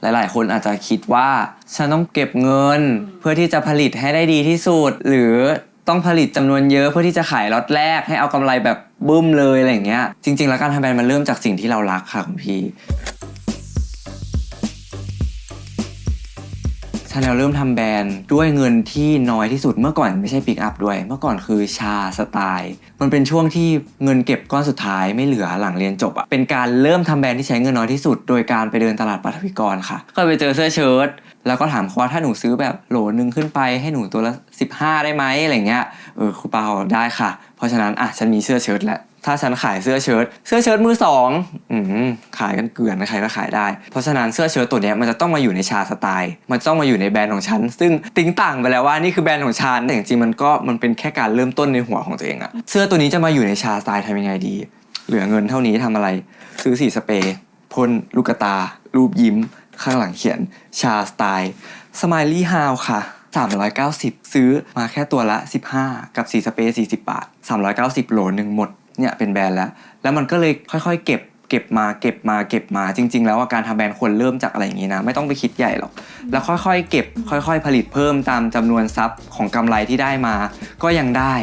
หลาย ๆ คนอาจจะคิดว่าฉันต้องเก็บเงิน เพื่อที่จะผลิตให้ได้ดีที่สุด หรือต้องผลิตจำนวนเยอะเพื่อที่จะขายล็อตแรก ให้เอากำไรแบบบึ้มเลยอะไรอย่างเงี้ยจริง ๆ แล้วการทำแบรนด์มันเริ่มจากสิ่งที่เรารักค่ะคุณพี่าแนลเริ่มทำแบรนด์ด้วยเงินที่น้อยที่สุดเมื่อก่อนไม่ใช่ปิกอัพด้วย เมื่อก่อนคือชาสไตล์ มันเป็นช่วงที่เงินเก็บก้อนสุดท้ายไม่เหลือหลังเรียนจบอะเป็นการเริ่มทำแบรนด์ที่ใช้เงินน้อยที่สุด โดยการไปเดินตลาดปัทวิกรค่ะ ก็ไปเจอเสื้อเชิ้ตแล้วก็ถามเขาว่าถ้าหนูซื้อแบบโหลนึงขึ้นไปให้หนูตัวละ 15 ได้ไหมอะไรเงี้ยเออครูปาได้ค่ะ เพราะฉะนั้นอะฉันมีเสื้อเชิ้ตแล้วถ้าฉันขายเสื้อเชิ้ตเสื้อเชิ้ตมือสองอืมขายกันเกลื่อนนะใครก็ขายได้ เพราะฉะนั้นเสื้อเชิ้ตตัวนี้มันจะต้องมาอยู่ในชาสไตล์ มันต้องมาอยู่ในแบรนด์ของฉัน ซึ่งติ้งต่างไปแล้วว่านี่คือแบรนด์ของฉันแต่จริงๆมันก็มันเป็นแค่การเริ่มต้นในหัวของตัวเองอะเสื้อตัวนี้จะมาอยู่ในชาสไตล์ทำยังไงดี เหลือเงินเท่านี้ทำอะไร ซื้อสีสเปรย์พ่นลูกตา รูปยิ้ม ข้างหลังเขียนชาสไตล์สไมลี่ฮาวค่ะ390 ซื้อมาแค่ตัวละ 15 กับสีสเปรย์40 บาท 390โหลหนึ่งหมด เนี่ยเป็นแบรนด์แล้ว แล้วมันก็เลยค่อยๆ เก็บเก็บมาเก็บมาเก็บมาจริง ๆ แล้วว่าการทำแบรนด์ควรเริ่มจากอะไรอย่างนี้นะ ไม่ต้องไปคิดใหญ่หรอก แล้วค่อยๆ เก็บค่อย ๆ ผลิตเพิ่มตามจำนวนทรัพย์ของกำไรที่ได้มา ก็ยังได้